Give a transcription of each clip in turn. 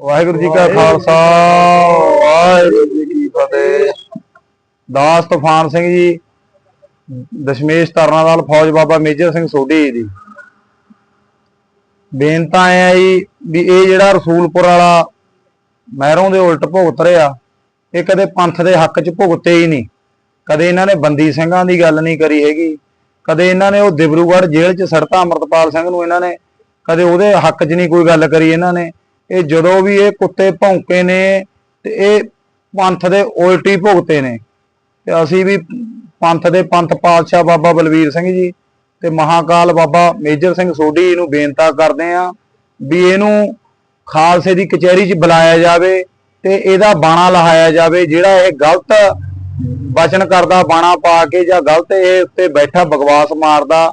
ਵਾਹਿਗੁਰੂ ਜੀ ਕਾ ਖਾਲਸਾ, ਵਾਹਿਗੁਰੂ ਜੀ ਕੀ ਫਤਿਹ। ਦਾਸ ਤੂਫਾਨ ਸਿੰਘ ਜੀ, ਦਸ਼ਮੇਸ਼ ਤਰਨਾਵਾਲ ਫੌਜ ਬਾਬਾ ਮੇਜਰ ਸਿੰਘ ਸੋਢੀ ਦੀ। ਬੇਨਤਾ ਐ ਜੀ ਵੀ ਇਹ ਜਿਹੜਾ ਰਸੂਲਪੁਰ ਵਾਲਾ ਮਹਿਰੋਂ ਦੇ ਉਲਟ ਭੁਗਤ ਰਿਹਾ ਇਹ ਕਦੇ ਪੰਥ ਦੇ ਹੱਕ 'ਚ ਭੁਗਤੇ ਹੀ ਨਹੀਂ। ਕਦੇ ਇਹਨਾਂ ਨੇ ਬੰਦੀ ਸਿੰਘਾਂ ਦੀ ਗੱਲ ਨਹੀਂ ਕਰੀ ਹੈਗੀ। ਕਦੇ ਇਹਨਾਂ ਨੇ ਉਹ ਦਿਬਰੂਗੜ੍ਹ ਜੇਲ੍ਹ 'ਚ ਸੜਤਾ ਅਮਰਤਪਾਲ ਸਿੰਘ ਨੂੰ ਇਹਨਾਂ ਨੇ, ਕਦੇ ਉਹਦੇ ਹੱਕ 'ਚ ਨਹੀਂ ਕੋਈ ਗੱਲ ਕਰੀ ਇਹਨਾਂ ਨੇ। ਇਹ ਜਦੋਂ ਵੀ ਇਹ ਕੁੱਤੇ ਭੌਂਕੇ ਨੇ ਤੇ ਇਹ ਪੰਥ ਦੇ ਉਲਟੀ ਭੁਗਤੇ ਨੇ। ਤੇ ਅਸੀਂ ਵੀ ਪੰਥ ਦੇ ਪੰਥ ਪਾਤਸ਼ਾਹ ਬਾਬਾ ਬਲਵੀਰ ਸਿੰਘ ਜੀ ਤੇ ਮਹਾਕਾਲ ਬਾਬਾ ਮੇਜਰ ਸਿੰਘ ਸੋਢੀ ਨੂੰ ਬੇਨਤੀ ਕਰਦੇ ਆ ਵੀ ਇਹਨੂੰ ਖਾਲਸੇ ਦੀ ਕਚਹਿਰੀ 'ਚ ਬੁਲਾਇਆ ਜਾਵੇ ਤੇ ਇਹਦਾ ਬਾਣਾ ਲਹਾਇਆ ਜਾਵੇ, ਜਿਹੜਾ ਇਹ ਗਲਤ ਵਚਨ ਕਰਦਾ, ਬਾਣਾ ਪਾ ਕੇ ਜਾਂ ਗਲਤ ਇਹ ਉੱਤੇ ਬੈਠਾ ਬਕਵਾਸ ਮਾਰਦਾ,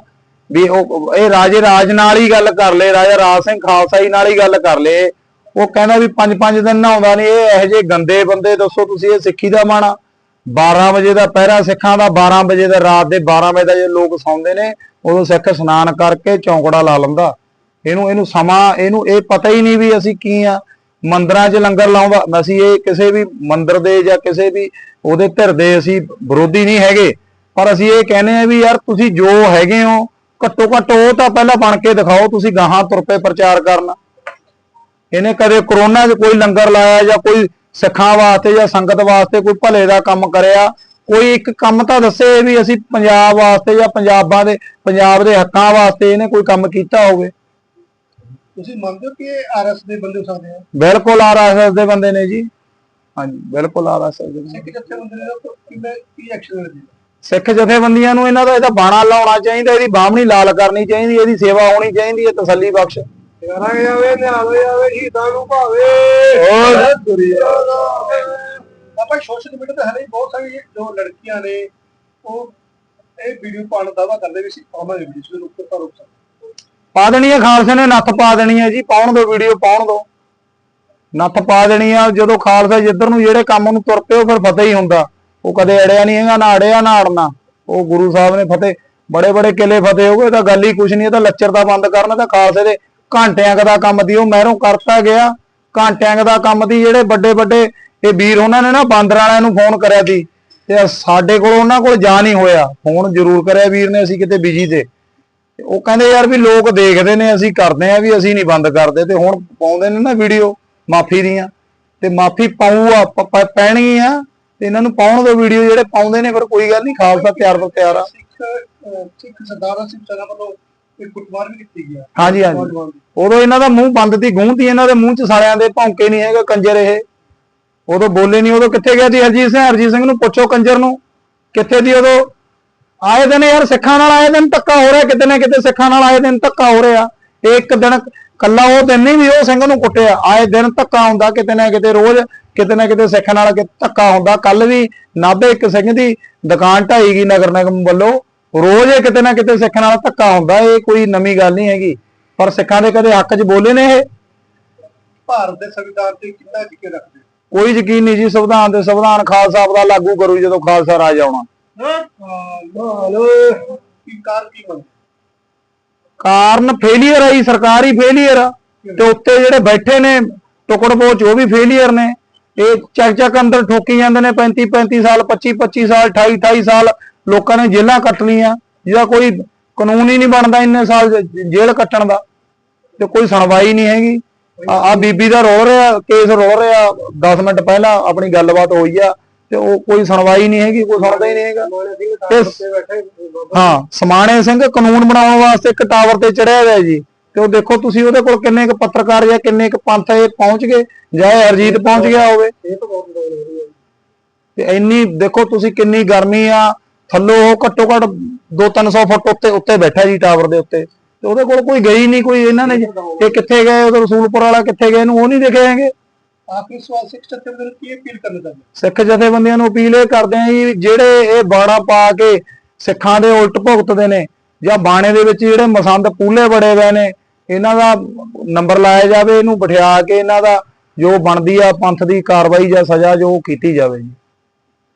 ਵੀ ਉਹ, ਇਹ ਰਾਜੇ ਰਾਜ ਨਾਲ ਹੀ ਗੱਲ ਕਰ ਲੇ, ਰਾਜਾ ਰਾਜ ਸਿੰਘ ਖਾਲਸਾ ਜੀ ਨਾਲ ਹੀ ਗੱਲ ਕਰ ਲੇ ਉਹ ਕਹਿੰਦਾ ਵੀ ਪੰਜ ਪੰਜ ਦਿਨ ਨਹਾਉਂਦਾ ਨਹੀਂ ਇਹ ਇਹੋ ਜਿਹੇ ਗੰਦੇ ਬੰਦੇ, ਦੱਸੋ ਤੁਸੀਂ ਇਹ ਸਿੱਖੀ ਦਾ ਬਾਣਾ 12 ਵਜੇ ਦਾ ਪਹਿਰਾ ਸਿੱਖਾਂ ਦਾ 12 ਵਜੇ ਦਾ ਰਾਤ ਦੇ 12 ਵਜੇ ਦਾ ਜੇ ਲੋਕ ਸੌਂਦੇ ਨੇ, ਉਦੋਂ ਸਿੱਖ ਇਸ਼ਨਾਨ ਕਰਕੇ ਚੌਂਕੜਾ ਲਾ ਲੈਂਦਾ। ਇਹਨੂੰ ਇਹਨੂੰ ਸਮਾਂ, ਇਹਨੂੰ ਇਹ ਪਤਾ ਹੀ ਨਹੀਂ ਵੀ ਅਸੀਂ ਕੀ ਆ। ਮੰਦਰਾਂ 'ਚ ਲੰਗਰ ਲਾਉਂਦਾ, ਅਸੀਂ ਇਹ ਕਿਸੇ ਵੀ ਮੰਦਰ ਦੇ ਜਾਂ ਕਿਸੇ ਵੀ ਉਹਦੇ ਧਿਰ ਦੇ ਅਸੀਂ ਵਿਰੋਧੀ ਨਹੀਂ ਹੈਗੇ। ਪਰ ਅਸੀਂ ਇਹ ਕਹਿੰਦੇ ਆ ਵੀ ਯਾਰ ਤੁਸੀਂ ਜੋ ਹੈਗੇ ਹੋ, ਘੱਟੋ ਘੱਟ ਉਹ ਤਾਂ ਪਹਿਲਾਂ ਬਣ ਕੇ ਦਿਖਾਓ, ਤੁਸੀਂ ਗਾਹਾਂ ਤੁਰ ਪਏ ਪ੍ਰਚਾਰ ਕਰਨ। ਇਹਨੇ ਕਦੇ ਕਰੋਨਾ 'ਚ ਕੋਈ ਲੰਗਰ ਲਾਇਆ ਜਾਂ ਕੋਈ ਸਿੱਖਾਂ ਵਾਸਤੇ ਜਾਂ ਸੰਗਤ ਵਾਸਤੇ ਕੋਈ ਭਲੇ ਦਾ ਕੰਮ ਕਰਿਆ? ਕੋਈ ਇੱਕ ਕੰਮ ਤਾਂ ਦੱਸੇ ਵੀ ਅਸੀਂ ਪੰਜਾਬ ਵਾਸਤੇ ਜਾਂ ਪੰਜਾਬਾਂ ਦੇ ਪੰਜਾਬ ਦੇ ਹੱਕਾਂ ਵਾਸਤੇ ਇਹਨੇ ਕੋਈ ਕੰਮ ਕੀਤਾ ਹੋਵੇ? ਤੁਸੀਂ ਮੰਨਦੇ ਹੋ ਕਿ ਇਹ ਆਰਐਸ ਦੇ ਬੰਦੇ ਹੋ ਸਕਦੇ ਆ? ਬਿਲਕੁਲ ਆਰਐਸਐਸ ਦੇ ਬੰਦੇ ਨੇ ਜੀ। ਹਾਂਜੀ ਬਿਲਕੁਲ ਆਰਐਸਐਸ ਦੇ ਬੰਦੇ। ਸਿੱਖ ਜੱਥੇ ਬੰਦੇ ਨੇ ਤਾਂ ਕਿਵੇਂ ਕੀ ਐਕਸ਼ਨ ਲੈਣਗੇ ਸਿੱਖ ਜਥੇਬੰਦੀਆਂ ਨੂੰ ਇਹਨਾਂ ਦਾ ਇਹਦਾ ਬਾਣਾ ਲਾਉਣਾ ਚਾਹੀਦਾ ਇਹਦੀ ਬਾਹਮਣੀ ਲਾਲ ਕਰਨੀ ਚਾਹੀਦੀ ਇਹਦੀ ਸੇਵਾ ਹੋਣੀ ਚਾਹੀਦੀ ਹੈ ਤਸੱਲੀ ਬਖਸ਼। ਯਾਰਾਂ ਜਾਵੇ ਨਿਹਾਲ ਜਾਵੇ ਸ਼ਹੀਦਾਂ ਨੂੰ ਭਾਵੇ। ਹੋਰ? ਦੁਨੀਆ ਆਪਾਂ ਸੋਸ਼ਲ ਮੀਡੀਆ ਤੇ ਹਲੇ ਬਹੁਤ ਸਾਰੀ ਜੋ ਲੜਕੀਆਂ ਨੇ ਉਹ ਇਹ ਵੀਡੀਓ ਪਾਉਣ ਦਾ ਦਾਵਾ ਕਰਦੇ ਵੀ ਸੀ ਆਮਾ ਦੇ ਵੀਡੀਓ ਨੂੰ ਉੱਪਰ ਤਾਂ ਰੋਕ ਸਕਦੇ ਪਾ ਦੇਣੀ ਹੈ ਖਾਲਸੇ ਨੇ ਨੱਥ ਪਾ ਦੇਣੀ ਹੈ ਜੀ ਪਾਉਣ ਦੋ ਵੀਡੀਓ ਪਾਉਣ ਦੋ। ਨੱਥ ਪਾ ਦੇਣੀ ਆ ਜਦੋਂ ਖਾਲਸਾ ਜਿੱਧਰ ਨੂੰ ਜਿਹੜੇ ਕੰਮ ਨੂੰ ਤੁਰ ਪਿਓ ਫਿਰ ਫਤਿਹ ਹੀ ਹੁੰਦਾ। ਉਹ ਕਦੇ ਅੜਿਆ ਨਹੀਂ ਹੈਗਾ ਨਾ ਅੜਿਆ ਨਾ ਅੜਨਾ। ਉਹ ਗੁਰੂ ਸਾਹਿਬ ਨੇ ਫਤਿਹ ਬੜੇ ਬੜੇ ਕਿਲੇ ਫਤਿਹ ਹੋ ਗਏ ਤਾਂ ਗੱਲ ਹੀ ਕੁਛ ਨਹੀਂ ਇਹ ਤਾਂ ਲੱਚਰ ਦਾ ਬੰਦ ਕਰਨਾ ਤਾਂ ਖਾਲਸੇ ਦੇ ਘੰਟਿਆਂ ਦਾ ਕੰਮ ਦੀ, ਉਹ ਮਹਿਰੋਂ ਕਰਤਾ ਗਿਆ। ਘੰਟਿਆਂ ਦਾ ਕੰਮ ਦੀ, ਜਿਹੜੇ ਵੱਡੇ ਵੱਡੇ ਇਹ ਵੀਰ ਉਹਨਾਂ ਨੇ ਨਾ ਬਾਂਦਰ ਵਾਲਿਆਂ ਨੂੰ ਫੋਨ ਕਰਿਆ ਸੀ। ਤੇ ਸਾਡੇ ਕੋਲ ਉਹਨਾਂ ਕੋਲ ਜਾ ਨਹੀਂ ਹੋਇਆ। ਫੋਨ ਜ਼ਰੂਰ ਕਰਿਆ ਵੀਰ ਨੇ ਅਸੀਂ ਕਿਤੇ ਬਿਜ਼ੀ ਤੇ। ਉਹ ਕਹਿੰਦੇ ਯਾਰ ਵੀ ਲੋਕ ਦੇਖਦੇ ਨੇ, ਅਸੀਂ ਕਰਦੇ ਆ ਵੀ ਅਸੀਂ ਨਹੀਂ ਬੰਦ ਕਰਦੇ। ਤੇ ਹੁਣ ਪਾਉਂਦੇ ਨੇ ਨਾ ਵੀਡੀਓ ਮਾਫੀ ਦੀਆਂ। ਤੇ ਮਾਫੀ ਪਾਉ ਆ ਪੈਣੀ ਆ ਤੇ ਇਹਨਾਂ ਨੂੰ ਪਾਉਣ ਦੋ ਵੀਡੀਓ ਜਿਹੜੇ ਪਾਉਂਦੇ ਨੇ ਫਿਰ ਕੋਈ ਗੱਲ ਨਹੀਂ, ਖਾਲਸਾ ਤਿਆਰ ਤੋਂ ਤਿਆਰ ਆ। ਸਿੱਖ ਸਿੱਖ ਸਰਦਾਰਾਂ ਸਿੰਘ ਚਨਾ ਵੱਲੋਂ ਇੱਕ ਕੁੱਟਮਾਰ ਵੀ ਕੀਤੀ ਗਿਆ ਹਾਂਜੀ ਹਾਂਜੀ। ਦੀ। ਉਦੋਂ ਇਹਨਾਂ ਦਾ ਮੂੰਹ ਬੰਦ ਤੀ ਗੂੰਹ ਤੀ ਇਹਨਾਂ ਦੇ ਮੂੰਹ ਚ ਸਾਲਿਆਂ ਦੇ ਭੌਂਕੇ ਨਹੀਂ ਹੈਗਾ ਕੰਜਰ ਇਹ। ਉਦੋਂ ਬੋਲੇ ਨਹੀਂ ਉਦੋਂ ਕਿੱਥੇ ਗਿਆ ਸੀ ਹਰਜੀਤ ਸਿੰਘ? ਹਰਜੀਤ ਸਿੰਘ ਨੂੰ ਪੁੱਛੋ ਕੰਜਰ ਨੂੰ ਕਿੱਥੇ ਦੀ ਉਦੋਂ? ਆਏ ਦਿਨ ਯਾਰ ਸਿੱਖਾਂ ਨਾਲ ਆਏ ਦਿਨ ਧੱਕਾ ਹੋ ਰਿਹਾ ਕਿਤੇ ਨਾ ਕਿਤੇ ਸਿੱਖਾਂ ਨਾਲ ਆਏ ਦਿਨ ਧੱਕਾ ਹੋ ਰਿਹਾ। ਇੱਕ ਦਿਨ ਕੱਲਾ ਉਹ ਦਿਨ ਨਹੀਂ ਵੀ ਉਹ ਸਿੰਘ ਨੂੰ ਕੁੱਟਿਆ ਆਏ ਦਿਨ ਧੱਕਾ ਹੁੰਦਾ ਕਿਤੇ ਨਾ ਕਿਤੇ ਰੋਜ਼ ਕਿਤੇ ਨਾ ਕਿਤੇ ਸਿੱਖ ਨਾਲ ਧੱਕਾ ਹੁੰਦਾ। ਕੱਲ ਵੀ ਨਾਭੇ ਇੱਕ ਸਿੰਘ ਦੀ ਦੁਕਾਨ ਢਾਈ ਗਈ ਨਗਰ ਨਿਗਮ ਵੱਲੋਂ ਰੋਜ਼ ਇਹ ਕਿਤੇ ਨਾ ਕਿਤੇ ਸਿੱਖ ਨਾਲ ਧੱਕਾ ਹੁੰਦਾ ਇਹ ਕੋਈ ਨਵੀਂ ਗੱਲ ਨਹੀਂ ਹੈਗੀ। ਪਰ ਸਿੱਖਾਂ ਦੇ ਕਦੇ ਹੱਕ 'ਚ ਬੋਲੇ ਨੇ ਇਹ? ਭਾਰਤ ਦੇ ਸੰਵਿਧਾਨ ਤੇ ਕਿੰਨਾ ਯਕੀਨ ਰੱਖਦੇ? ਕੋਈ ਯਕੀਨ ਨਹੀਂ ਜੀ ਸੰਵਿਧਾਨ ਦੇ ਸੰਵਿਧਾਨ ਖਾਲਸਾ ਆਪਦਾ ਲਾਗੂ ਕਰੂ ਜਦੋਂ ਖਾਲਸਾ ਰਾਜ ਆਉਣਾ। ਕੀ ਕਾਰ ਕੀ ਮੰਗ ਕਾਰਨ ਫੇਲੀਅਰ ਆਈ ਸਰਕਾਰ ਹੀ ਫੇਲੀਅਰ ਆ। ਤੇ ਉੱਤੇ ਜਿਹੜੇ ਬੈਠੇ ਨੇ ਟੁਕੜ ਪੋਚ ਉਹ ਵੀ ਫੇਲੀਅਰ ਨੇ। ਇਹ ਚੱਕ ਚੱਕ ਅੰਦਰ ਠੋਕੀ ਜਾਂਦੇ ਨੇ 35 35 ਸਾਲ 25 25 ਸਾਲ 28 28 ਸਾਲ ਲੋਕਾਂ ਨੇ ਜੇਲਾਂ ਕੱਟਣੀਆਂ, ਜਿਹਦਾ ਕੋਈ ਕਾਨੂੰਨ ਹੀ ਨਹੀਂ ਬਣਦਾ ਇੰਨੇ ਸਾਲ ਜ- ਜੇਲ੍ਹ ਕੱਟਣ ਦਾ, ਤੇ ਕੋਈ ਸੁਣਵਾਈ ਨਹੀਂ ਹੈਗੀ। ਆ ਬੀਬੀ ਦਾ ਰੋ ਰਿਹਾ, ਕੇਸ ਰੋ ਰਿਹਾ 10 ਮਿੰਟ ਪਹਿਲਾਂ ਆਪਣੀ ਗੱਲਬਾਤ ਹੋਈ ਆ, ਤੇ ਉਹ ਕੋਈ ਸੁਣਵਾਈ ਨਹੀਂ ਹੈਗੀ, ਕੋਈ ਸੁਣਦਾ ਹੀ ਨਹੀਂ ਹੈਗਾ। ਹਾਂ, ਸਮਾਣੇ ਸਿੰਘ ਕਾਨੂੰਨ ਬਣਾਉਣ ਵਾਸਤੇ ਇੱਕ ਟਾਵਰ ਤੇ ਚੜਿਆ ਹੋਇਆ ਜੀ। ਤੇ ਉਹ ਦੇਖੋ ਤੁਸੀਂ ਉਹਦੇ ਕੋਲ ਕਿੰਨੇ ਕੁ ਪੱਤਰਕਾਰ ਜਾਂ ਕਿੰਨੇ ਕੁ ਪੰਥ ਇਹ ਪਹੁੰਚ ਗਏ, ਜਾਂ ਇਹ ਹਰਜੀਤ ਪਹੁੰਚ ਗਿਆ ਹੋਵੇ। ਤੇ ਇੰਨੀ, ਦੇਖੋ ਤੁਸੀਂ ਕਿੰਨੀ ਗਰਮੀ ਆ ਥੱਲੋਂ ਉਹ ਘੱਟੋ ਘੱਟ 2-300 ਫੁੱਟ ਉੱਤੇ ਉੱਤੇ ਬੈਠਾ ਜੀ ਟਾਵਰ ਦੇ ਉੱਤੇ। ਤੇ ਉਹਦੇ ਕੋਲ ਕੋਈ ਗਈ ਨਹੀਂ ਕੋਈ ਇਹਨਾਂ ਨੇ ਇਹ ਕਿੱਥੇ ਗਏ ਉਹ ਰਸੂਲਪੁਰ ਵਾਲਾ ਕਿੱਥੇ ਗਏ ਇਹਨੂੰ ਉਹ ਨਹੀਂ ਦੇਖੇ ਹੈਗੇ। ਆਖਰੀ ਸਵਾਲ ਸਿੱਖ ਜੱਥੇ ਬੰਦੇ ਨੂੰ ਕੀ ਅਪੀਲ ਕਰਨਾ ਚਾਹੁੰਦੇ ਸਿੱਖ ਜਥੇਬੰਦੀਆਂ ਨੂੰ ਅਪੀਲ ਇਹ ਕਰਦੇ ਆ ਜੀ ਜਿਹੜੇ ਇਹ ਬਾਣਾ ਪਾ ਕੇ ਸਿੱਖਾਂ ਦੇ ਉਲਟ ਭੁਗਤਦੇ ਨੇ ਜਾਂ ਬਾਣੇ ਦੇ ਵਿੱਚ ਜਿਹੜੇ ਮਸੰਦ ਪੂਲੇ ਬੜੇ ਹੋਏ ਨੇ ਇਹਨਾਂ ਦਾ ਨੰਬਰ ਲਾਇਆ ਜਾਵੇ ਇਹਨੂੰ ਬਿਠਾ ਕੇ ਇਹਨਾਂ ਦਾ ਜੋ ਬਣਦੀ ਆ ਪੰਥ ਦੀ ਕਾਰਵਾਈ ਜਾਂ ਸਜ਼ਾ ਜੋ ਕੀਤੀ ਜਾਵੇ ਜੀ।